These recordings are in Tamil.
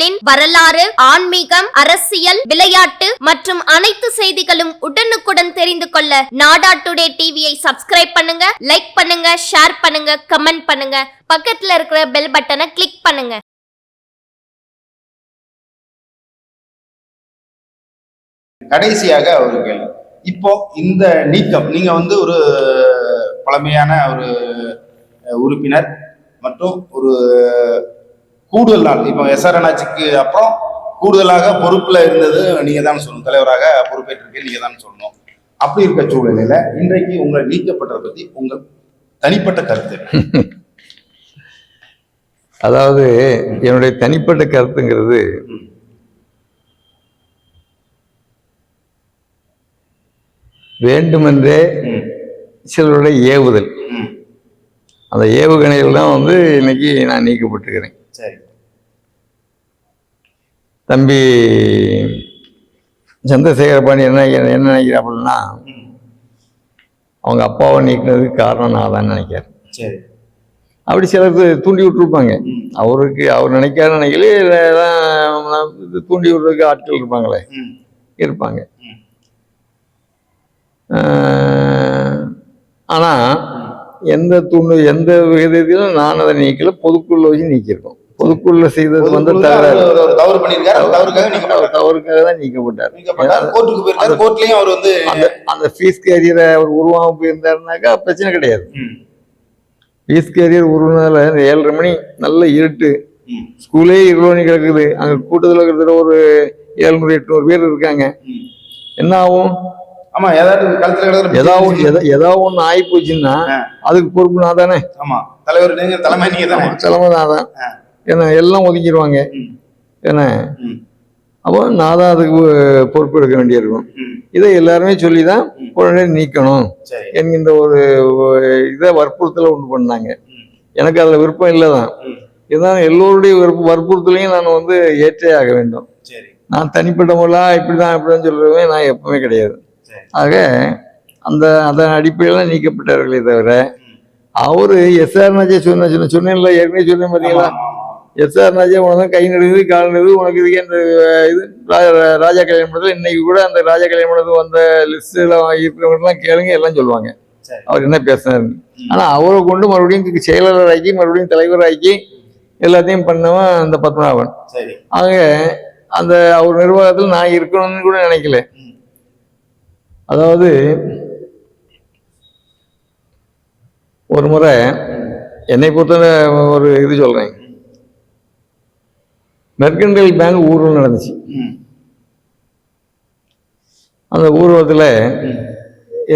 நிகழ்வுகளின் வரலாறு ஆன்மீகம் அரசியல் விளையாட்டு மற்றும் அனைத்து செய்திகளும் உடனுக்குடன் தெரிந்து கொள்ள நாடா டுடே டிவியை சப்ஸ்கிரைப் பண்ணுங்க லைக் பண்ணுங்க ஷேர் பண்ணுங்க கமெண்ட் பண்ணுங்க. பக்கத்துல இருக்கிற பெல் பட்டனை கிளிக் பண்ணுங்க. கடைசியாக ஒரு கேள்வி. இப்போ இந்த நீக்கம் நீங்க வந்து ஒரு பழமையான ஒரு உறுப்பினர் மற்றும் ஒரு கூடுதல் நாள் இப்போ எஸ்ஆர் அண்ணாச்சிக்கு அப்புறம் கூடுதலாக பொறுப்புல இருந்தது நீங்க தான் சொல்லணும் தலைவராக பொறுப்பேற்றிருக்கீங்க நீங்க தான் சொல்லணும் அப்படி இருக்க சூழ்நிலையில இன்றைக்கு உங்களை நீக்கப்பட்டதை பத்தி உங்க தனிப்பட்ட கருத்து? அதாவது என்னுடைய தனிப்பட்ட கருத்துங்கிறது. வேண்டுமென்றே. சிலருடைய ஏவுதல். அந்த ஏவுகணையில் தான் வந்து இன்னைக்கு நான் நீக்கப்பட்டிருக்கிறேன் சரி தம்பி சந்திரசேகர பாண்டி என்ன நினைக்கிற- என்ன நினைக்கிறாப்புலன்னா. அவங்க அப்பாவை நீக்கினதுக்கு காரணம் நான் தான் நினைக்கிறேன் சரி அப்படி சிலர் தூண்டி விட்டுருப்பாங்க. அவருக்கு அவர் நினைக்காத நினைக்கல தூண்டி விடுறதுக்கு ஆட்கள் இருப்பாங்களே. இருப்பாங்க ம். ஆஹ், ஆனா எந்த தூண்டு எந்த விதத்திலும் நான் அதை நீக்கல பொதுக்குள்ள வச்சு நீக்கியிருக்கோம் பொதுக்குள்ள செய்தது வந்து தவறு பண்ணியிருக்காரு. தவறுக்காக தவறுக்காக தான் நீக்கப்பட்டார். நீக்கப்பட்டார். கோர்ட்டுக்கு போயிருக்காரு. கோர்ட்லயும் அவர் வந்து அந்த அந்த ஃபீஸ் கேரியரை அவர் உருவாம போயிருந்தாருனாக்கா பிரச்சனை கிடையாது. ஃபீஸ் கேரியர் உருவானதுல ஏழரை மணி நல்ல இருட்டு. ஸ்கூலே மணி கிடக்குது. அங்க கூட்டத்தில் கிட்டத்தட்ட ஒரு ஏழ்நூறு எட்நூறு பேர் இருக்காங்க. என்ன ஆகும்? ஆமா ஏதாவது கழுத்துல கிடக்குற ஏதாவது ஏதாவது ஒன்று ஆகி போச்சுன்னா. அதுக்கு பொறுப்பு நான் தானே? ஆமா. தலைவர் நீங்க தலைமை நீங்க தானே. தலைமை நான் தான். ஏன்னா எல்லாம் ஒதுக்கிடுவாங்க. ஏன்னா. அப்போ நான் தான் அதுக்கு பொறுப்பு எடுக்க வேண்டியிருக்கும். இதை எல்லாருமே சொல்லி தான் உடனே நீக்கணும். என்கின்ற ஒரு இதை வற்புறுத்தலை உண்டு பண்ணாங்க. எனக்கு அதில் விருப்பம் இல்லை தான் ம். இதுதான் எல்லோருடைய வற்பு வற்புறுத்தலையும் நான் வந்து ஏற்றே ஆக வேண்டும். நான் தனிப்பட்ட முறையாக இப்படி தான் இப்படி தான் சொல்லுவேன் நான் எப்பவுமே கிடையாது. ஆக அந்த அதன் அடிப்படையில் நீக்கப்பட்டார்களே தவிர. அவரு எஸ்ஆர் நஜே சொன்ன சொன்ன சொன்னேன்ல ஏற்கனவே சொன்னேன் பார்த்தீங்களா ஆமா. எஸ்ஆர் ராஜா உனக்கு கை நடுங்குது கால் நடுங்குது உனக்கு இதுக்கு இந்த இது? ராஜா கல்யாண மண்டபத்தில் இன்னைக்கு கூட அந்த ராஜா கல்யாண மண்டபத்துக்கு வந்த லிஸ்ட்டில் இருக்கிறவங்கலாம் கேளுங்க எல்லாம் சொல்லுவாங்க. அவர் என்ன பேசினாருன்னு ஆனால் அவரை கொண்டு மறுபடியும் செயலாளராக்கி மறுபடியும் தலைவராக்கி எல்லாத்தையும் பண்ணவன் அந்த பத்மநாபன். ஆக அந்த அவர் நிர்வாகத்தில் நான் இருக்கணும்னு கூட நினைக்கல. அதாவது ஒரு முறை என்னை பொறுத்தவரை ஒரு இது சொல்றேன். மெர்கன்டைல் பேங்க் ஊர்வலம் நடந்துச்சு. அந்த ஊர்வலத்தில்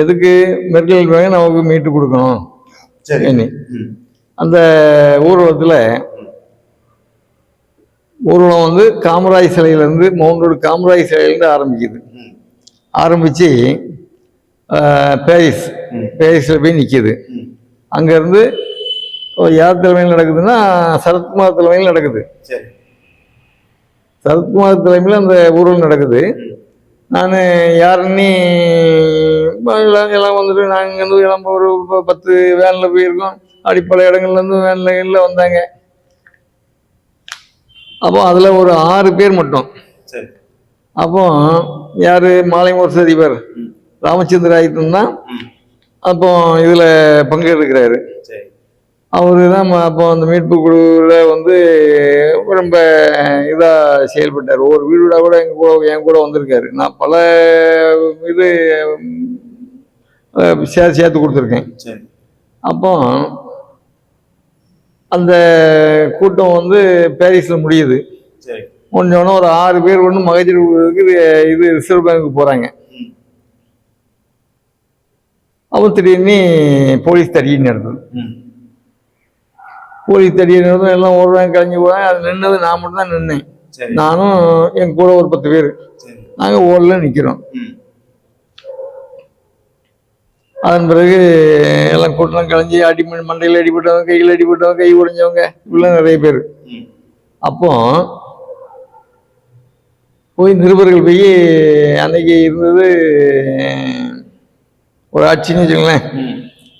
எதுக்கு மெர்கன்டைல் பேங்க் நமக்கு மீட்டு கொடுக்கணும் சரி. அந்த ஊர்வலத்தில் ஊர்வலம் வந்து காமராஜ் சிலையிலேருந்து மவுண்டோடு காமராஜ் சிலையிலேருந்து ஆரம்பிக்குது. ஆரம்பித்து பேரிஸ். பேரிஸில் போய் நிற்கிது. அங்கேருந்து யார் தலைமையில் நடக்குதுன்னா சரத்குமார் தலைமையில் நடக்குது சரி சரத்குமார் தலைமையில் அந்த ஊர்வலம் நடக்குது. நான் யாருன்னு எல்லாம் எல்லாம் வந்துட்டு நாங்கள் இங்கேருந்து கிளம்ப ஒரு பத்து வேனில் போயிருக்கோம். அப்படி பல இடங்கள்லேருந்து வேனில் வந்தாங்க. அப்போ அதில் ஒரு ஆறு பேர் மட்டும். சரி. அப்போ யார்? மாலைமோர்ஸ் அதிபர். ம். ராமச்சந்திர ஆயுதம் தான். அப்போ இதில் பங்கெடுக்கிறாரு சரி. அவரு தான் அப்போ அந்த மீட்பு குழுவில் வந்து ரொம்ப இதாக செயல்பட்டார். ஒரு வீடு வீடாக கூட எங்கள் கூட என் கூட வந்திருக்காரு. நான் பல இது சே சேர்த்து கொடுத்துருக்கேன். சரி. அப்போ அந்த கூட்டம் வந்து பாரிஸில் முடியுது. கொஞ்சோன்னு ஒரு ஆறு பேர் ஒன்று மகஜர் கொடுக்கறதுக்கு இது- ரிசர்வ் பேங்க்கு போகிறாங்க. அப்போ திடீர்னு போலீஸ் தடின்னு நடந்தது போலீஸ் தடியை நிறுத்தம் எல்லாம் ஓடுறாங்க கலைஞ்சு போகிறாங்க அது நின்னது நான் மட்டும் தான் நின்னேன் நானும் என் கூட ஒரு பத்து பேர் சரி நாங்கள் ஓடல நிற்கிறோம் ம். அதன் பிறகு எல்லாம் கூட்டம் கலைஞ்சி அடி மண்டையில் அடிபட்டவங்க கையில் அடிபட்டவங்க கை உடைஞ்சவங்க இப்படிலாம் நிறைய பேர். அப்போ போய் நிருபர்கள் போய் அன்னைக்கு இருந்தது ஒரு ஆட்சின்னு.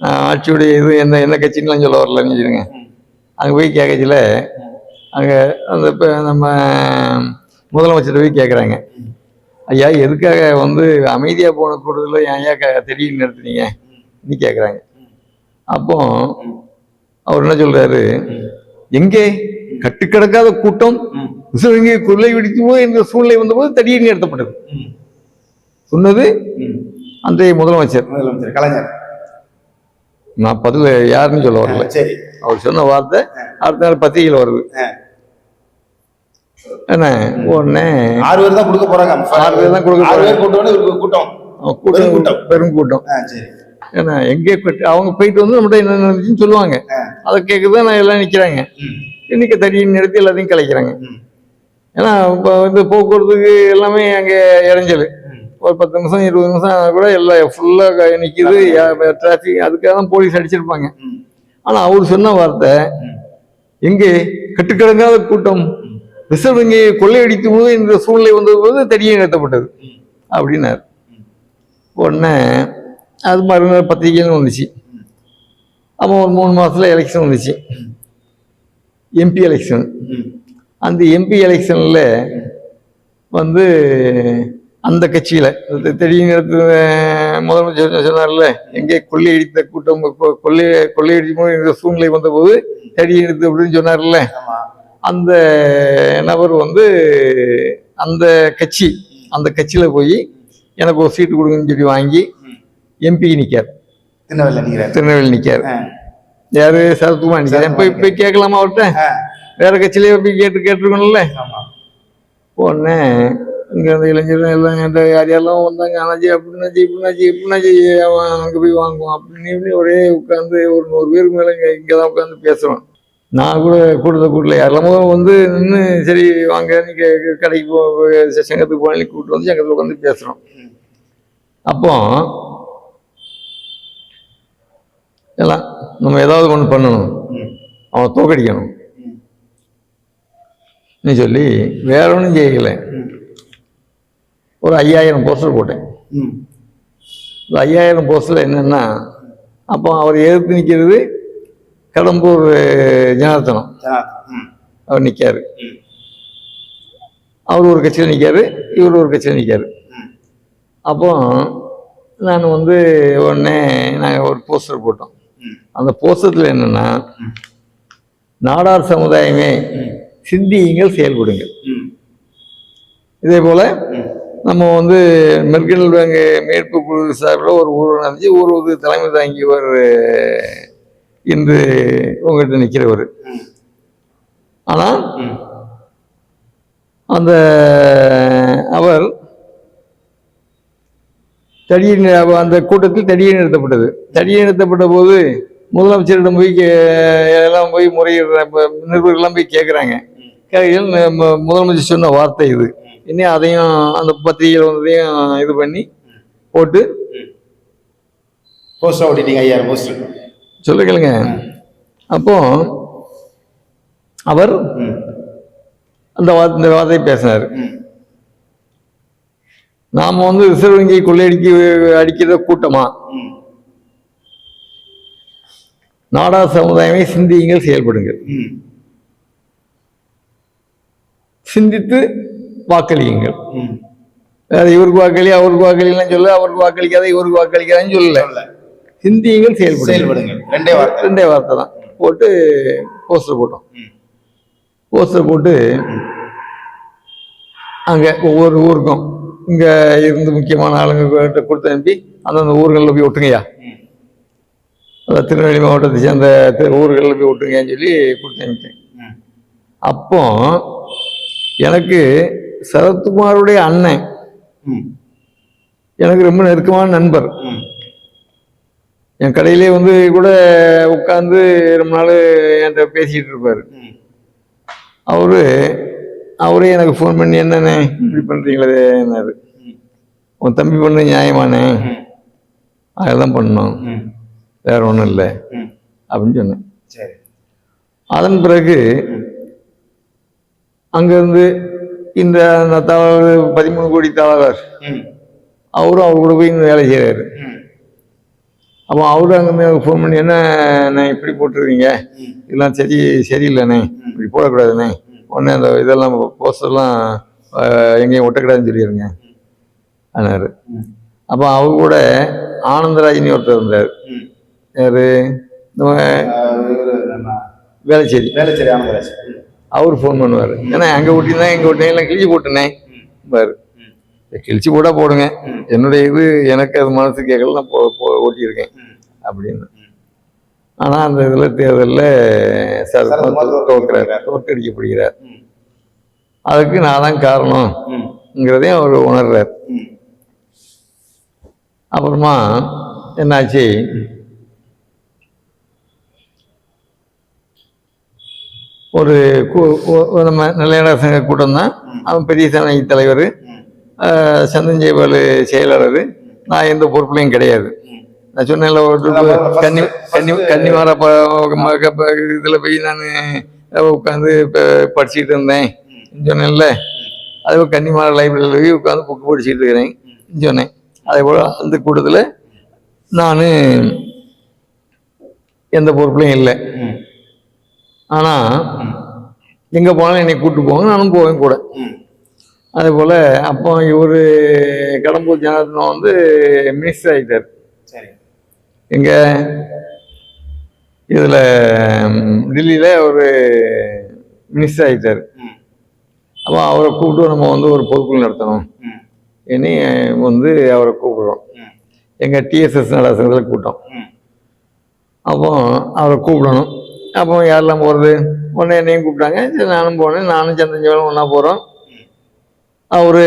ஆஹ் ஆட்சியுடைய இது என்ன என்ன கட்சின்னுலாம் சொல்ல வரலன்னு வச்சுருங்க. அங்கே போய் கேட்கச்சில அங்கே அந்த இப்போ நம்ம முதலமைச்சர் போய் கேட்குறாங்க ஐயா எதுக்காக வந்து அமைதியாக போன கூட்டத்தில் ஏன் ஐயா திடீர்னு நிறுத்துனீங்க? நீ கேட்குறாங்க அப்போ அவர் என்ன சொல்றாரு? எங்கே? கட்டுக்கிடக்காத கூட்டம். ம். விசுவங்க கொள்ளை வெடிக்குமோ என்ற சூழ்நிலை வந்தபோது திடீர்னு நிறுத்தப்பட்டது. ம். சொன்னது. அன்றைய முதலமைச்சர். முதலமைச்சர் கலைஞர். நான் பதில் யாருன்னு சொல்ல வரல. சரி. அவர் சொன்ன வார்த்தை அடுத்த நாள் பத்திரிகையில் வருது. என்ன? உடனே ஆறு பேர் தான் கொடுக்க போறாங்க. ஆறு பேர் தான் கொடுக்க போறாங்க. கூட்டம். கூட்டம் கூட்டம். ஆ, சரி. ஏன்னா எங்கே அவங்க போயிட்டு வந்து நம்மகிட்ட என்ன நடந்துச்சுன்னு சொல்லுவாங்க. அதை கேட்குதான் நான் எல்லாம் நிற்கிறாங்க. இன்னைக்கு தடியை நிறுத்தி எல்லாத்தையும் கலைக்கிறாங்க. ஏன்னா இப்போ வந்து போக்குவரத்துக்கு எல்லாமே அங்கே இடைஞ்சல். ஒரு பத்து நிமிஷம் இருபது நிமிஷம் ஆனா கூட எல்லாம் ஃபுல்லாக நிற்கிது டிராஃபிக் அதுக்காக தான் போலீஸ் அடிச்சிருப்பாங்க. ஆனால் அவர் சொன்ன வார்த்தை ம். எங்கே கட்டுக்கடங்காத கூட்டம் ரிசர்வ் இங்கே கொள்ளையடித்து போது இந்த சூழ்நிலை வந்தபோது தடியை நிறுத்தப்பட்டது. அப்படின்னார். உடனே அது மறுநாள் பத்திரிகைன்னு வந்துச்சு. அப்போ ஒரு மூணு மாசத்துல எலெக்ஷன் வந்துச்சு. MP election. அந்த எம்பி எலெக்ஷனில் வந்து அந்த கட்சியில். திடீர்னு முதலமைச்சர் சொன்னார்ல எங்கே கொள்ளையடித்த கூட்டம் கொள்ளை கொள்ளையடிக்கும் இந்த சூழ்நிலை வந்தபோது திடீர்னு அப்படின்னு சொன்னார்ல. அந்த நபர் வந்து அந்த கட்சி அந்த கட்சியில் போய் எனக்கு ஒரு சீட்டு கொடுங்கன்னு சொல்லி வாங்கி எம்பி நிற்கார் திருநெல்வேலி நினைக்கிறாரு திருநெல்வேலி நிற்கார். யாரு? சரத்குமார் நிற்கார் போய் போய் கேட்கலாமா அவர்கிட்ட. வேற கட்சியிலேயே போய் கேட்டு கேட்டிருக்கணும்ல. உடனே இங்கே அந்த இளைஞர்கள் எல்லாம் என்கிட்ட யார் யாரெல்லாம் வந்தாங்க அண்ணாச்சி அப்படின்னாச்சி இப்படின்னாச்சி எப்படின்னாச்சி அவன் அங்கே போய் வாங்குவான் அப்படின்னு இப்படி ஒரே உட்காந்து ஒரு நூறு பேருக்கு மேலே இங்கே இங்கே தான் உட்காந்து பேசுவேன் நான் கூட கூட்டத்தை கூட்டல யாரெல்லாமோ வந்து நின்று சரி வாங்க நீங்கள் கடைக்கு போ சங்கத்துக்கு போனாலும் கூப்பிட்டு வந்து சங்கத்தில் உட்காந்து பேசுகிறோம். அப்போ எல்லாம் நம்ம ஏதாவது ஒன்று பண்ணணும். அவனை தோக்கடிக்கணும் சொல்லி வேற ஒன்றும் ம். ஒரு ஐயாயிரம் போஸ்டர் போட்டேன். இந்த ஐயாயிரம் போஸ்டரில் என்னென்னா அப்போ அவர் எதிர்த்து நிற்கிறது கடம்பூர் ஜனார்த்தனம். அவர் நிற்காரு. அவர் ஒரு கட்சியில் நிற்காரு இவர் ஒரு கட்சியில் நிற்காரு. அப்போ நான் வந்து உடனே நாங்கள் ஒரு போஸ்டர் போட்டோம். அந்த போஸ்டரில் என்னென்னா. நாடார் சமுதாயமே. சிந்தியுங்கள் செயல்படுங்கள். இதே போல். நம்ம வந்து மெர்கல் பேங்க் மீட்பு குழு சார்பில் ஒரு ஊர் நடந்துச்சு ஊர்வது தலைமை தாங்கியவர் இன்று உங்கள்கிட்ட நிற்கிறவர். ஆனால். அந்த அவர் தடியை நி- அவ- அந்த கூட்டத்தில் தடியை நிறுத்தப்பட்டது தடியை நிறுத்தப்பட்ட போது முதலமைச்சரிடம் போய் எல்லாம் போய் முறையிடுற நிருபர்கள்லாம் போய் கேட்குறாங்க கேட்கையில் முதலமைச்சர் சொன்ன வார்த்தை இது. இன்னும் அதையும் அந்த பத்திரிகையில் வந்ததையும் இது பண்ணி போட்டு போஸ்டர் ஓட்டிட்டீங்க ஐயாயிரம் போஸ்டர் சொல்லுங்களுங்க அப்போ அவர். அந்த வார்த்தை இந்த வார்த்தையை பேசினார். நாம வந்து ரிசர்வ் வங்கி கொள்ளையடிக்க அடிக்கிற கூட்டமா ம். நாடார் சமுதாயமே சிந்தியுங்கள் செயல்படுங்கள். சிந்தித்து வாக்களியுங்கள். வேற இவருக்கு வாக்களி அவருக்கு வாக்களிலாம் சொல்ல அவருக்கு வாக்களிக்காத இவருக்கு வாக்களிக்காதன்னு சொல்லல சொல்லல. சிந்தியுங்கள் செயல்படுங்கள் செயல்படுங்கள் ரெண்டே வார்த்தை ரெண்டே வார்த்தை தான் போட்டு போஸ்டர் போட்டோம். போஸ்டர் போட்டு அங்கே ஒவ்வொரு ஊருக்கும் இங்கே இருந்து முக்கியமான ஆளுங்க கொடுத்து அனுப்பி அந்தந்த ஊர்களில் போய் ஒட்டுங்கய்யா. அதாவது திருநெல்வேலி மாவட்டத்தை சேர்ந்த ஊர்களில் போய் ஒட்டுங்கன்னு சொல்லி கொடுத்து அனுப்பிட்டேன். அப்போ எனக்கு சரத்குமாருடைய அண்ணன் ம். எனக்கு ரொம்ப நெருக்கமான நண்பர். என் கடையிலே வந்து கூட உட்காந்து ரொம்ப நாள் என்கிட்ட பேசிக்கிட்டு இருப்பார். அவரு அவரே எனக்கு ஃபோன் பண்ணி என்னண்ணே இப்படி பண்ணுறீங்களே என்னாரு. உன் தம்பி பண்ண நியாயமானே. அதெல்லாம் பண்ணோம். வேற ஒன்றும் இல்லை. அப்படின்னு சொன்னேன் சரி அதன் பிறகு அங்கேருந்து இந்த அந்த தகவல் பதிமூணு கோடி தகவலர் ம். அவரும் அவர் கூட போய் வேலை செய்கிறாரு. அப்போ அவரு அங்கே ஃபோன் பண்ணி என்ன நான் இப்படி போட்டுருக்கீங்க. இதெல்லாம் சரி சரியில்லைண்ணே. இப்படி போடக்கூடாதுண்ணே. உடனே அந்த இதெல்லாம் போஸ்டர்லாம் எங்கேயும் ஒட்டக்கூடாதுன்னு சொல்லிடுங்க. ஆனாரு. அப்போ அவர் கூட ஆனந்தராஜினி ஒருத்தர் இருந்தார். யாரு? வேலைச்சேரி வேலைச்சேரி ஆனந்தராஜ். அவர் ஃபோன் பண்ணுவார். ஏன்னா அங்கே ஓட்டினா இங்கே ஓட்டினேன் எல்லாம் கிழிச்சு போட்டுனேன் பாரு. கிழிச்சு கூட போடுங்க. என்னுடைய இது எனக்கு அது மனசு கேட்கல நான் ஓட்டியிருக்கேன். அப்படின்னு. ஆனால் அந்த இதில் தேர்தலில் சரத்குமார் தோற்கிறார். தோற்கடிக்கப்படுகிறார். அதுக்கு நான் தான் காரணம்ங்கிறதையும் அவர் உணர்றார். அப்புறமா என்னாச்சு? ஒரு நம்ம நிலையான சங்க கூட்டம் தான் அவன் பெரிய சேனை தலைவர். ஜெயபாலு செயலாளர். நான் எந்த பொறுப்புலையும் கிடையாது. நான் சொன்னேன்ல ஒரு கன்னி கன்னி கன்னிமார இதில் போய் நான் உட்காந்து படிச்சுட்டு இருந்தேன். சொன்னேன்ல. அதே போல் கன்னிமார லைப்ரரியில் போய் உட்காந்து புக்கு படிச்சுட்டு இருக்கிறேன். சொன்னேன். அதே போல் அந்த கூட்டத்தில் நான் எந்த பொறுப்புலையும் இல்லை. ஆனால் எங்கே போனாலும் என்னை கூப்பிட்டு போவாங்க நானும் போவேன் கூட. அதே போல் அப்போ இவர் கடம்பூர் ஜனார்தனம் வந்து மினிஸ்டர் ஆகிட்டார் சரி எங்கே இதில் டெல்லியில் ஒரு மினிஸ்டர் ஆகிட்டார். அப்போ அவரை கூப்பிட்டு நம்ம வந்து ஒரு பொதுக்குழு நடத்தணும். இனி வந்து அவரை கூப்பிடுறோம். எங்கள் டிஎஸ்எஸ் நடசங்கத்தில் கூட்டம் ம். அப்போ அவரை கூப்பிடணும் அப்போ யாரெல்லாம் போகிறது உடனே என்னையும் கூப்பிட்டாங்க. சரி நானும் போனேன். நானும் சந்தஞ்சவளும் ஒன்றா போகிறோம் அவர்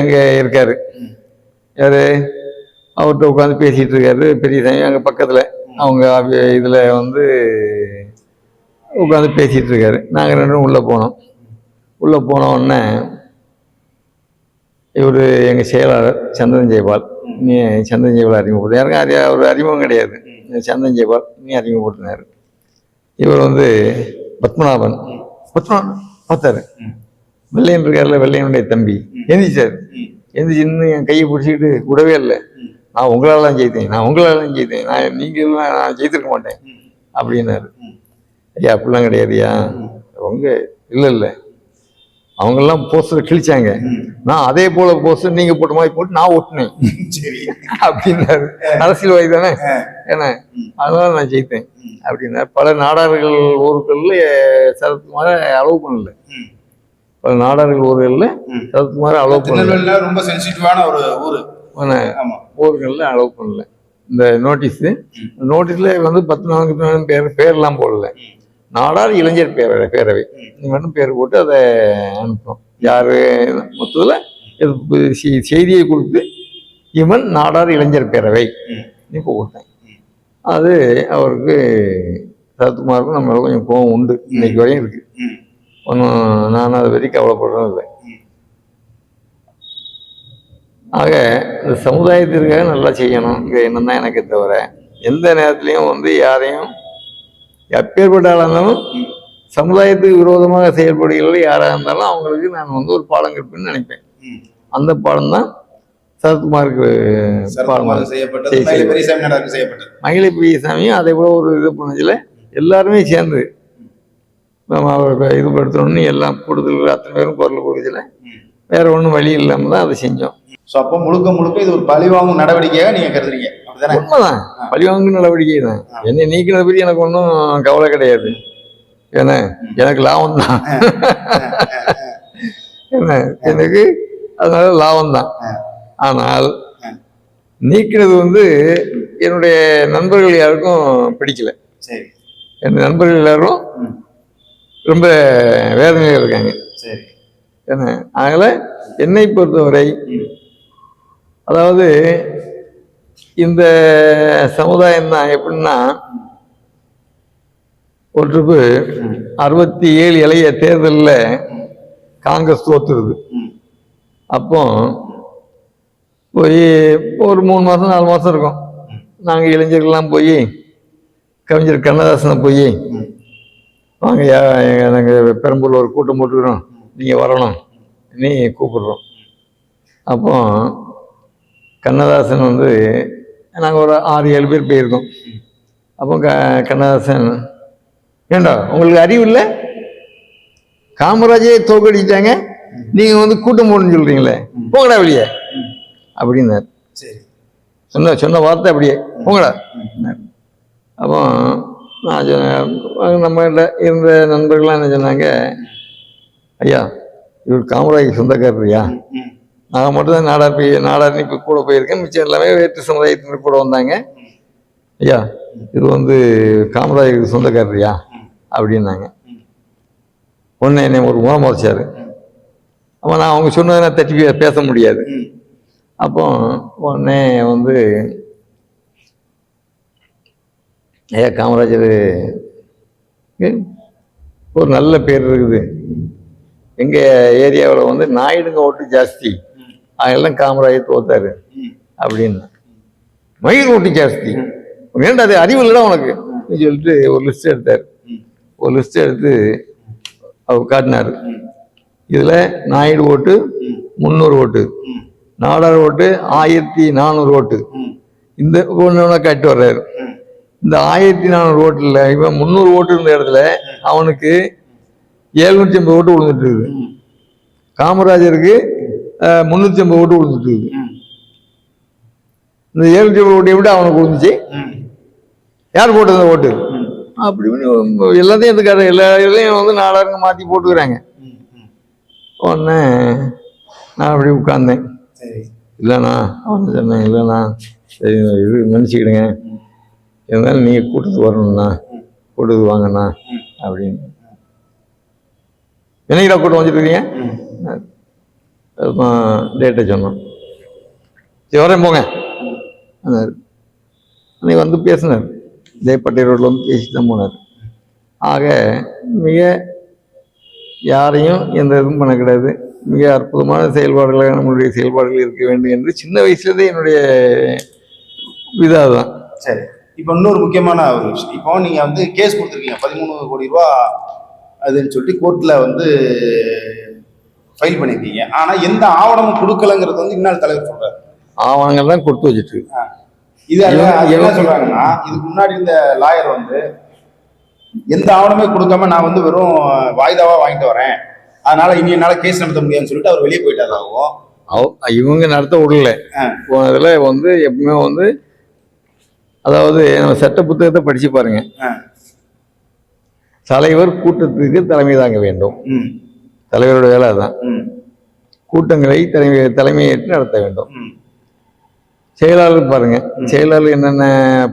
அங்கே இருக்கார். யார்? அவர்கிட்ட உட்காந்து பேசிகிட்டு இருக்காரு. பெரிய சாமி அங்கே பக்கத்தில். அவங்க இதில் வந்து உட்காந்து பேசிகிட்டு இருக்காரு. நாங்கள் ரெண்டும் உள்ளே போனோம். உள்ளே போன உடனே இவர் எங்கள் செயலாளர் சந்திரன் ஜெயபால் நீ சந்திரன் ஜெயபால் அறிமுகப்படுத்த யாருக்கும் அறி அவர் அறிமுகம் கிடையாது. சந்திரன் ஜெயபால் நீ அறிமுகப்படுத்தினார். இவர் வந்து பத்மநாபன். பத்மநாபன்? பார்த்தாரு. வெள்ளையன் இருக்கார்ல வெள்ளையனுடைய தம்பி. எந்திரிச்சார். ம். எந்திரிச்சு இன்னும் என் கையை பிடிச்சிக்கிட்டு விடவே இல்லை. நான் உங்களால தான் ஜெயித்தேன். நான் உங்களால தான் ஜெயித்தேன். நான் நீங்க இல்லைன்னா நான் ஜெயித்திருக்க மாட்டேன். அப்படின்னாரு. ஐயா அப்படிலாம் கிடையாதுயா ம். உங்க இல்லை இல்லை. அவங்கெல்லாம் போஸ்டர் கிழிச்சாங்க. நான் அதே போல போஸ்டர் நீங்க போட்ட மாதிரி போட்டு நான் ஒட்டினேன் சரி. அப்படின்னாரு. அரசியல்வாதி தானே? என்ன? ம். அதனால நான் ஜெயித்தேன். ம். அப்படின்னாரு பல நாடார்கள் ஊருக்குள்ள சரத்குமார அலோவ் பண்ணல. பல நாடார்கள் ஊர்களில். சரத்குமார அலோவ் பண்ணல. ரொம்ப சென்சிட்டிவான ஒரு ஊரு. ஊர்களில் அலோவ் பண்ணல. இந்த நோட்டீஸு நோட்டீஸில் வந்து பத்து நாளுக்கு பேர் பேர்லாம் போடல. நாடார் இளைஞர் பேரவை பேரவை. ம். இது மட்டும் பேர் போட்டு அதை அனுப்பணும் யார் மொத்தத்தில்? செய்தியை கொடுத்து இவன் நாடார் இளைஞர் பேரவை. இப்போ கொடுத்தேன் அது அவருக்கு சரத்குமாருக்கும் நம்ம மேல கொஞ்சம் கோவம் உண்டு. இன்னைக்கு வரையும் இருக்கு. ஒன்றும் நான் அதை பற்றி கவலைப்படுறதும் இல்லை. ஆக இந்த சமுதாயத்திற்காக நல்லா செய்யணுங்கிற எண்ணம் தான் எனக்கு தவிர எந்த நேரத்துலையும் வந்து யாரையும் எப்பேற்பட்ட ஆளாக இருந்தாலும். சமுதாயத்துக்கு விரோதமாக செயல்படுகிறவர்கள் யாராக இருந்தாலும் அவங்களுக்கு நான் வந்து ஒரு பாடம் கற்பின்னு நினைப்பேன். அந்த பாடம் தான் சரத்குமாருக்கு பாடம் செய்யப்பட்டது மகிழ பிரியசாமியும் அதே போல ஒரு இது பண்ணதில் எல்லாருமே சேர்ந்து நம்ம அவரை இது படுத்தணும்னு எல்லாம் கூடுதல் அத்தனை பேரும் குரல் கொடுக்கல. வேற ஒன்றும் வழி இல்லாமல் தான் அதை செஞ்சோம் சோ அப்போ முழுக்க முழுக்க இது ஒரு பழிவாங்கும் நடவடிக்கையாக நீங்க கருதுறீங்க உண்மைதான். பழிவாங்கு நடவடிக்கை தான் என்னை நீக்கினது பற்றி எனக்கு ஒன்றும் கவலை கிடையாது. ஏன்னா எனக்கு லாபம் தான் என்ன? எனக்கு அதனால லாபம் தான் ஆனால் நீக்கினது வந்து என்னுடைய நண்பர்கள் யாருக்கும் பிடிக்கல. என் நண்பர்கள் எல்லாரும். ரொம்ப வேதனையில் இருக்காங்க. என்ன? அதனால என்னை பொறுத்தவரை. அதாவது இந்த சமுதாயம் தான் எப்படின்னா ஒரு ட்ரிப்பு அறுபத்தி ஏழு இளைய தேர்தலில் காங்கிரஸ் தோத்துருது. அப்போ போய் ஒரு மூணு மாதம் நாலு மாதம் இருக்கும். நாங்கள் இளைஞர்கள்லாம் போய் கவிஞர் கண்ணதாசனை போய் வாங்க நாங்கள் பெரம்பூரில் ஒரு கூட்டம் போட்டுக்கிறோம். நீங்கள் வரணும். நீ கூப்பிடுறோம். அப்போ கண்ணதாசன் வந்து நாங்கள் ஒரு ஆறு ஏழு பேர் போயிருக்கோம். அப்போ க கண்ணதாசன் ஏண்டா உங்களுக்கு அறிவு இல்லை? காமராஜே தோக்கடிச்சிட்டாங்க. நீங்கள் வந்து கூட்டம் போடணும்னு சொல்கிறீங்களே போங்கடா வெளியே. அப்படின்னார். சரி. சொன்ன சொன்ன வார்த்தை அப்படியே. போங்கடா. அப்போ நான் சொன்னேன் நம்மகிட்ட இருந்த நண்பர்கள்லாம் என்ன சொன்னாங்க ஐயா இவர் காமராஜ் சொந்தக்காரரியா? நான் மட்டும் தான் நாடார் போய் நாடார் இப்போ கூட போயிருக்கேன். மிச்சம் எல்லாமே வேற்று சமுதாயத்தினர் கூட வந்தாங்க. ஐயா இது வந்து காமராஜருக்கு சொந்தக்காரரியா? அப்படின்னாங்க. ஒன்று என்னை ஒரு முறை முறைச்சாரு அப்போ நான் அவங்க சொன்னதை நான் தட்டி பேச முடியாது. அப்போ உடனே வந்து ஐயா காமராஜர் ஒரு நல்ல பேர் இருக்குது. எங்கள் ஏரியாவில் வந்து நாயுடுங்க ஓட்டு ஜாஸ்தி. அதெல்லாம் காமராஜர் தோத்தாரு. அப்படின்னு. மயில் ஓட்டு ஜாஸ்தி. ஏன்டா அது அறிவு இல்லைடா உனக்கு? சொல்லிட்டு ஒரு லிஸ்ட் எடுத்தார். ஒரு லிஸ்ட் எடுத்து அவர் காட்டினார். இதில் நாயுடு ஓட்டு முந்நூறு ஓட்டு. நாடார் ஓட்டு ஆயிரத்தி நானூறு ஓட்டு. இந்த ஒன்று ஒன்றா காட்டி வர்றாரு. இந்த ஆயிரத்தி நானூறு ஓட்டில் இவன் முந்நூறு ஓட்டு இருந்த இடத்துல அவனுக்கு ஏழ்நூற்றி ஐம்பது ஓட்டு விழுந்துட்டு இருக்குது. காமராஜருக்கு முந்நூற்றி ஐம்பது ஓட்டு விழுந்துட்டு இந்த எழுநூற்றி ஐம்பது ஓட்டு எப்படி அவனுக்கு விழுந்துச்சு? யார் போட்டது அந்த ஓட்டு? அப்படி எல்லாத்தையும் எதுக்காரு எல்லா இதுலையும் வந்து நாலாருங்க மாற்றி போட்டுக்கிறாங்க. உடனே நான் அப்படி உட்கார்ந்தேன். இல்லைண்ணா அவன் சொன்னேன் இல்லைண்ணா சரி இது மன்னிச்சுக்கிடுங்க இருந்தாலும் நீங்கள் கூட்டத்துக்கு வரணும்ண்ணா. கூட்டத்துக்கு வாங்கண்ணா. அப்படின்னு. என்னைக்கிடா கூட்டம் ம். டேட்டை சொன்னோம் சரி வரேன் போங்க. அன்னைக்கு வந்து பேசினார். ஜெயப்பட்டை ரோட்டில் வந்து பேசிட்டு தான் போனார். ஆக மிக யாரையும் எந்த இதுவும் பண்ண கிடையாது மிக அற்புதமான செயல்பாடுகளாக நம்மளுடைய செயல்பாடுகள் இருக்க வேண்டும் என்று சின்ன வயசுலேருந்தே என்னுடைய இதாக தான் சரி. இப்போ இன்னொரு முக்கியமான ஒரு விஷயம். இப்போ நீங்கள் வந்து கேஸ் கொடுத்துருக்கீங்க. பதிமூணு கோடி ரூபா அதுன்னு சொல்லிட்டு கோர்ட்டில் வந்து ஃபைல் பண்ணிருக்கீங்க ஆனா எந்த ஆவணமும் கொடுக்கலங்கிறது வந்து இன்னாள் தலைவர் சொல்றாரு. ஆவணங்கள் தான் கொடுத்து வச்சுட்டு. இது என்ன இவன் சொல்றாங்கன்னா இதுக்கு முன்னாடி இந்த லாயர் வந்து எந்த ஆவணமே கொடுக்காம நான் வந்து வெறும் வாய்தாவா வாங்கிட்டு வரேன். அதனால இனி என்னால கேஸ் நடத்த முடியாதுன்னு சொல்லிட்டு அவர் வெளியே போயிட்டாராகவும் அவ- இவங்க நடத்த விடல. போனதுல வந்து எப்பவுமே வந்து அதாவது நம்ம சட்ட புத்தகத்தை படிச்சு பாருங்க. தலைவர் கூட்டத்துக்கு தலைமை தாங்க வேண்டும். தலைவரோட வேலை அதுதான் கூட்டங்களை தலைமை தலைமையேற்று நடத்த வேண்டும். செயலாளர் பாருங்க. செயலாளர் என்னென்ன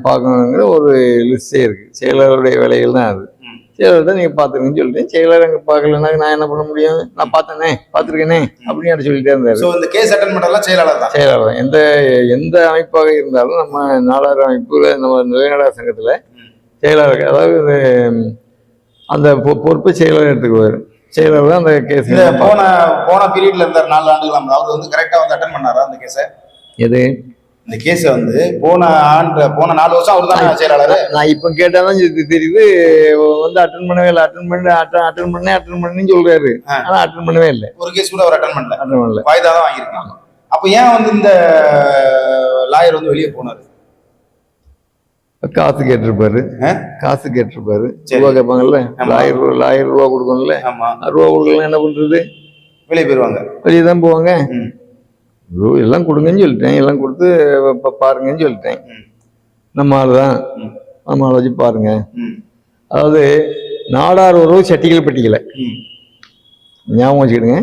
பார்க்கணுங்கிற ஒரு லிஸ்டே இருக்கு. செயலாளருடைய வேலைகள் தான் அது. செயலாளர் நீங்க பாத்துருங்கன்னு சொல்லிட்டேன் செயலாளர் அங்க பார்க்கலன்னா நான் என்ன பண்ண முடியும்? நான் பார்த்தேனே பார்த்துருக்கேனே அப்படின்னு சொல்லிட்டே இருந்தாரு. ஸோ இந்த கேஸ் அட்டன் செயலாளர் தான். செயலாளர் தான். எந்த எந்த அமைப்பாக இருந்தாலும் நம்ம நாடார் அமைப்புல நம்ம நிலைநாடா சங்கத்துல செயலாளர் அதாவது அந்த பொறுப்பை செயலாளர் எடுத்துக்குவார். தான் அந்த கேஸ் போன போன பீரியட்ல இருந்தார் நாலு ஆண்டுகள் அவர் வந்து கரெக்டா வந்து அட்டன் பண்ணாரா அந்த கேஸை எது? இந்த கேஸை வந்து போன ஆண்டு போன நாலு வருஷம் அவர் தான் செயலாளர். நான் இப்போ கேட்டாதான் தெரியுது. வந்து அட்டன் பண்ணவே இல்லை. அட்டன் பண்ணி அட்டன் அட்டன் பண்ணேன் அட்டன் பண்ணேன்னு சொல்றாரு. ஆ. ஆனா அட்டன் பண்ணவே இல்லை. ஒரு கேஸ் கூட அவர் அட்டன் பண்ணல. அட்டன் பண்ணல. வாய்தா தான் வாங்கியிருக்காங்க. அப்ப ஏன் வந்து இந்த லாயர் வந்து வெளியே போனாரு? காசு கேட்டிருப்பாரு? காசு கேட்டிருப்பாரு. ரூபா கேட்பாங்கல்ல ஆமா. லாயிரம் ரூபா லாயிரம் ரூபா கொடுக்கணும்ல ரூபா கொடுக்கலாம் என்ன பண்றது வெளியே போயிருவாங்க வெளியே தான் போவாங்க எல்லாம் கொடுங்கன்னு சொல்லிட்டேன் எல்லாம் கொடுத்து பாருங்கன்னு சொல்லிட்டேன். நம்ம ஆள் தான். நம்ம ஆளை வச்சு பாருங்க. அதாவது நாடார் உறவு சட்டிகள் பெட்டிக்கல. ஞாபகம் வச்சுக்கிடுங்க.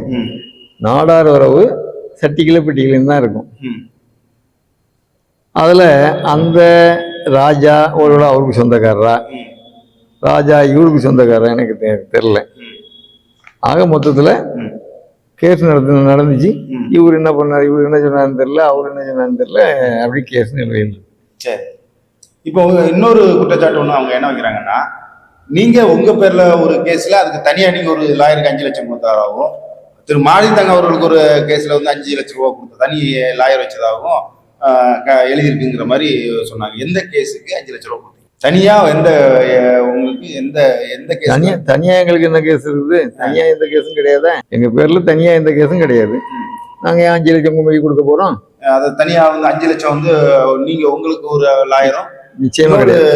நாடார் உறவு சட்டிகளை பெட்டிகளையும் தான் இருக்கும். அதுல அந்த ராஜா ஒருவேளை அவருக்கு சொந்தக்காரரா. ராஜா இவருக்கு சொந்தக்காரரா எனக்கு தெ- தெரியல ம். ஆக மொத்தத்துல. கேஸ் நடந்து நடந்துச்சு. இவர் என்ன பண்ணார் இவர் என்ன சொன்னாருன்னு தெரியல அவர் என்ன சொன்னாருன்னு தெரியல அப்படி கேஸ் நிலையில் சரி இப்போ இன்னொரு குற்றச்சாட்டு ஒண்ணு அவங்க என்ன வைக்கிறாங்கன்னா நீங்க உங்க பேர்ல ஒரு கேஸ்ல அதுக்கு தனியா நீங்க ஒரு லாயருக்கு அஞ்சு லட்சம் கொடுத்ததாகவும் திரு மாரிதங்க அவர்களுக்கு ஒரு கேஸ்ல வந்து அஞ்சு லட்சம் ரூபா கொடுத்த தனி லாயர் வச்சதாகவும் எழுதியிருக்குங்கிற மாதிரி சொன்னாங்க. எந்த கேஸுக்கு அஞ்சு லட்சம் ரூபா கொடுத்தீங்க? தனியா எந்த உங்களுக்கு எந்த எந்த கேஸ் தனியா தனியா எங்களுக்கு என்ன கேஸ் இருக்குது? தனியா எந்த கேஸும் கிடையாதா? எங்க பேர்ல தனியா எந்த கேஸும் கிடையாது. நாங்க ஏன் அஞ்சு லட்சம் போய் கொடுக்க போறோம்? அதை தனியா வந்து அஞ்சு லட்சம் வந்து நீங்க உங்களுக்கு ஒரு லாயரும் நிச்சயமா கிடையாது.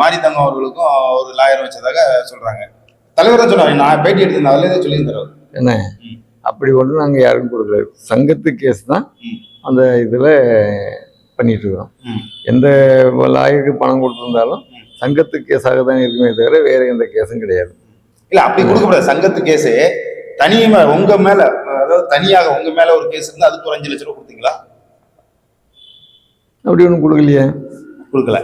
மாரித்தங்கம் அவர்களுக்கும் ஒரு லாயர் வச்சதாக சொல்றாங்க. தலைவர் தான் சொன்னாங்க நான் பேட்டி எடுத்திருந்தேன் அதுல சொல்லியிருந்தாரு. என்ன. அப்படி ஒன்றும் நாங்கள் யாருக்கும் கொடுக்கல. சங்கத்து கேஸ் தான். அந்த இதில் பண்ணிட்டு இருக்கிறோம் ம். எந்த லாயருக்கு பணம் கொடுத்துருந்தாலும். சங்கத்து கேஸாக தான் இருக்குமே தவிர வேற எந்த கேஸும் கிடையாது. இல்ல அப்படி கொடுக்கக்கூடாது சங்கத்து கேஸ் தனியுமே உங்க மேல அதாவது தனியாக உங்க மேல ஒரு கேஸ் இருந்தா அதுக்கு ஒரு அஞ்சு லட்சம் ரூபா கொடுத்தீங்களா? அப்படி ஒன்றும் கொடுக்கலையே. கொடுக்கல.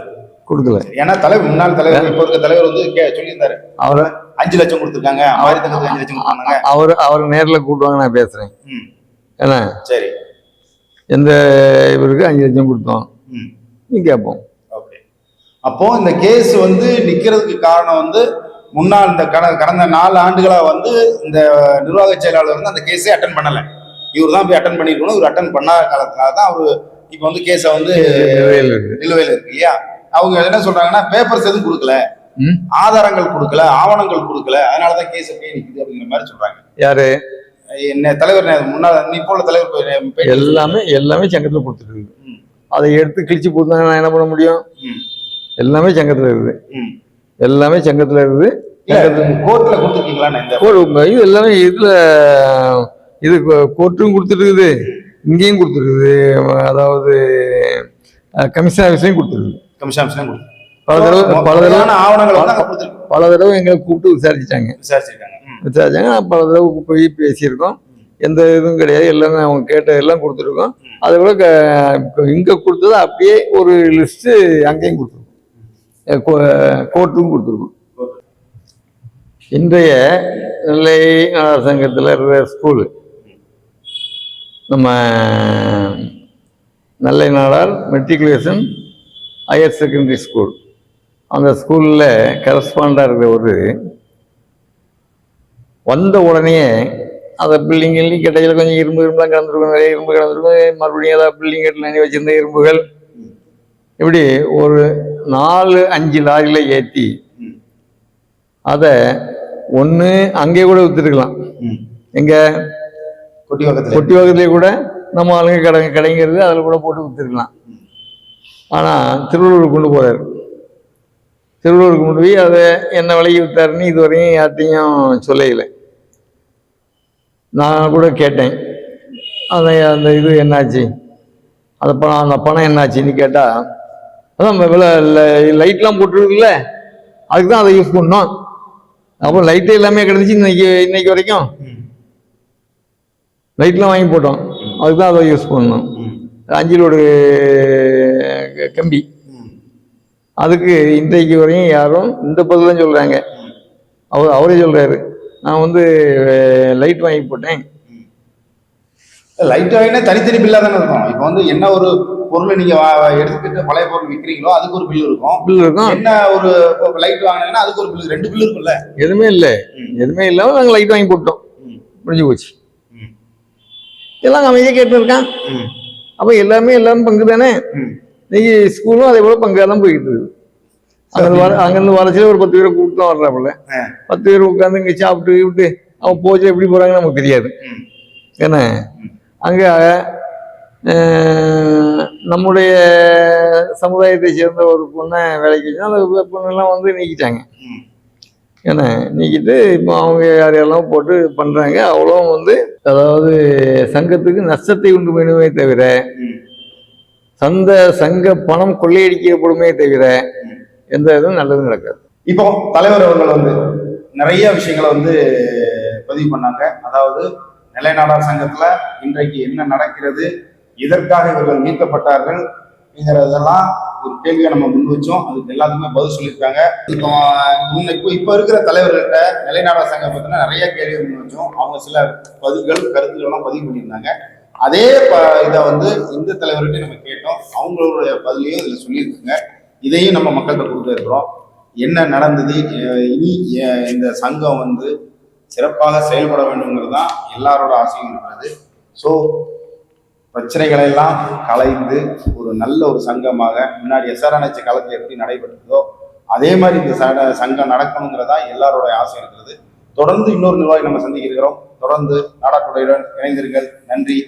கொடுக்கல. ஏன்னா தலைவர் முன்னாள் தலைவர் இப்ப இருக்க தலைவர் வந்து கே- சொல்லியிருந்தாரு. அவரை அஞ்சு லட்சம் கொடுத்துருக்காங்க அஞ்சு லட்சம் அவர் அவர் நேரில் கூப்பிடுவாங்க நான் பேசுகிறேன் ம். ஏன்னா சரி. எந்த இவருக்கு அஞ்சு லட்சம் கொடுத்தோம். ம். நீ கேட்போம் அப்போ இந்த கேஸ் வந்து நிக்கிறதுக்கு காரணம் வந்து முன்னாள் இந்த கட கடந்த நாலு ஆண்டுகளா வந்து இந்த நிர்வாக செயலாளர் வந்து அந்த கேஸே அட்டன் பண்ணல. இவர் தான் போய் அட்டன் பண்ணிருக்கணும். இவர் அட்டன் பண்ணாத காலத்தினால தான் அவரு இப்போ வந்து கேஸை வந்து நிலுவையில் இருக்கு. நிலுவையில் இருக்கு இல்லையா? அவங்க என்ன சொல்றாங்கன்னா பேப்பர்ஸ் எதுவும் கொடுக்கல. ம். ஆதாரங்கள் கொடுக்கல ஆவணங்கள் கொடுக்கல. அதனாலதான் கேஸ் அப்படியே நிக்குது அப்படிங்கிற மாதிரி சொல்றாங்க. யாரு? என்ன தலைவர் முன்னாள் நீ போல தலைவர் பேட்டி- எல்லாமே எல்லாமே சங்கத்தில் கொடுத்துட்டு அதை எடுத்து கிழிச்சு கொடுத்தாங்க நான் என்ன பண்ண முடியும்? எல்லாமே சங்கத்தில் இருக்குது. எல்லாமே சங்கத்தில் இருக்குது. ஒரு இது எல்லாமே இதுல இது கோர்ட்டும் கொடுத்துருக்குது. இங்கேயும் கொடுத்துருக்குது. அதாவது கமிஷன் ஆஃபீஸ்லையும் கொடுத்துருக்குது. கமிஷன் ஆஃபீஸ்ல கொடுத்து பல தடவை பல தடவை பல தடவை எங்களை கூப்பிட்டு விசாரிச்சிட்டாங்க. விசாரிச்சிருக்காங்க விசாரிச்சாங்க பல தடவை போய் பேசியிருக்கோம். எந்த இதுவும் கிடையாது. எல்லாமே அவங்க கேட்ட எல்லாம் கொடுத்துருக்கோம். அதை விட க- இங்க கொடுத்தது அப்படியே ஒரு லிஸ்ட்டு அங்கேயும் கொடுத்துருக்கோம். கோர்ட்டுக்கும் கொடுத்துருக்கோம். இன்றைய நெல்லை சங்கத்தில் இருக்கிற ஸ்கூலு. நம்ம Nellai Nadar matriculation higher secondary school. அந்த ஸ்கூலில் கரஸ்பாண்டாக இருக்கிற ஒரு வந்த உடனே அந்த பில்டிங் கில்டிங் கிட்டையில் கொஞ்சம் இரும்பு இரும்புலாம் கலந்துருக்கும் நிறைய இரும்பு கலந்துருக்கும். மறுபடியும் ஏதாவது பில்டிங் கட்டில் நினைவு வச்சிருந்த இரும்புகள். இப்படி ஒரு நாலு அஞ்சு லாரியில் ஏற்றி அதை ஒன்று அங்கேயே கூட விற்றுருக்கலாம். எங்கே? கொட்டி பக்கத்துல பொட்டி வகத்திலே கூட நம்ம ஆளுங்க கடை கடைங்கிறது அதில் கூட போட்டு விற்றுருக்கலாம் ஆனால் திருவள்ளூருக்கு கொண்டு போகிறார் திருவள்ளூருக்கு கொண்டு போய் அதை என்ன விலைக்கு விற்றாருன்னு இதுவரையும் யார்ட்டையும் சொல்லலை நான் கூட கேட்டேன். அந்த அந்த இது என்னாச்சு? அந்த பணம் அந்த பணம் என்னாச்சுன்னு கேட்டால் அதான் விலை லைட்லாம் போட்டுருக்குல்ல? அதுக்கு தான் அதை யூஸ் பண்ணோம். அப்போ லைட்டு எல்லாமே கிடந்துச்சு இன்னைக்கு இன்னைக்கு வரைக்கும். லைட்லாம் வாங்கி போட்டோம். அதுக்கு தான் அதை யூஸ் பண்ணணும் ம், அஞ்சிலோடு கம்பி. அதுக்கு இன்றைக்கு வரையும் யாரும் இந்த பதில் தான் சொல்கிறாங்க அவர் அவரே சொல்கிறாரு நான் வந்து லைட் வாங்கி போட்டேன். லைட் வாங்கினா தனித்தனி பில்லா தானே இருக்கும். இப்போ வந்து என்ன ஒரு பொருளை நீங்க எடுத்துக்கிட்டு பழைய பொருள் விற்கிறீங்களோ அதுக்கு ஒரு பில் இருக்கும். பில் இருக்கும். என்ன ஒரு லைட் வாங்கினீங்கன்னா அதுக்கு ஒரு பில் ரெண்டு பில் இருக்கும்ல. எதுவுமே இல்லை. எதுவுமே இல்லாமல் நாங்கள் லைட் வாங்கி போட்டோம். முடிஞ்சு போச்சு. எல்லாம் அமைதியாக கேட்டு இருக்கான் அப்போ எல்லாமே எல்லாமே பங்கு தானே. இன்னைக்கு ஸ்கூலும் அதே போல் பங்காக தான் போய்கிட்டு இருக்குது. அங்கேருந்து வர அங்கேருந்து வரச்சில ஒரு பத்து பேரை கூப்பிட்டு தான் வர்றாப்புல. பத்து பேர் உட்காந்து இங்கே சாப்பிட்டு விட்டு அவன் போச்சு எப்படி போகிறாங்கன்னு நமக்கு தெரியாது. என்ன அங்கே நம்முடைய சமுதாயத்தை சேர்ந்த ஒரு பொண்ணை வேலைக்கு அந்த பொண்ணெல்லாம் வந்து நீக்கிட்டாங்க. ஏன்னா நீக்கிட்டு இப்போ அவங்க யார் யாரெல்லாம் போட்டு பண்ணுறாங்க அவ்வளோ வந்து அதாவது சங்கத்துக்கு நஷ்டத்தை உண்டு பண்ணுமே தவிர. சந்த சங்க பணம் கொள்ளையடிக்கப்படுமே தவிர. எந்த இதுவும் நல்லதும் நடக்காது. இப்போ தலைவர் அவர்கள் வந்து நிறைய விஷயங்களை வந்து பதிவு பண்ணாங்க. அதாவது நிலைநாடார் சங்கத்துல இன்றைக்கு என்ன நடக்கிறது எதற்காக இவர்கள் மீட்கப்பட்டார்கள் அப்படிங்கிறதெல்லாம் ஒரு கேள்வியை நம்ம முன் வச்சோம். அதுக்கு எல்லாத்துக்குமே பதில் சொல்லியிருக்காங்க. இப்போ முன்ன இப்போ இப்போ இருக்கிற தலைவர்கள்ட்ட நிலைநாடார் சங்கம் பத்தின நிறைய கேள்வி முன் வச்சோம். அவங்க சில பதில்கள் கருத்துக்கள்லாம் பதிவு பண்ணியிருந்தாங்க. அதே ப இதை வந்து இந்த தலைவர்கிட்ட நம்ம கேட்டோம். அவங்களுடைய பதிலையும் இதில் சொல்லியிருக்காங்க. இதையும் நம்ம மக்கள்கிட்ட கொடுத்து இருக்கிறோம். என்ன நடந்தது? இனி இந்த சங்கம் வந்து சிறப்பாக செயல்பட வேண்டும்ங்கிறது தான் எல்லாரோட ஆசையும் இருக்கிறது. ஸோ பிரச்சனைகளை எல்லாம் கலைந்து ஒரு நல்ல ஒரு சங்கமாக முன்னாடி எஸ்ஆர்என்ஹெச் காலத்தில் எப்படி நடைபெற்றதோ அதே மாதிரி இந்த ச- சங்கம் நடக்கணுங்கிறதா எல்லாரோட ஆசை இருக்கிறது. தொடர்ந்து இன்னொரு நிர்வாகி நம்ம சந்திக்கிறோம் தொடர்ந்து நாடாட்டுடையுடன் இணைந்திருங்கள். நன்றி.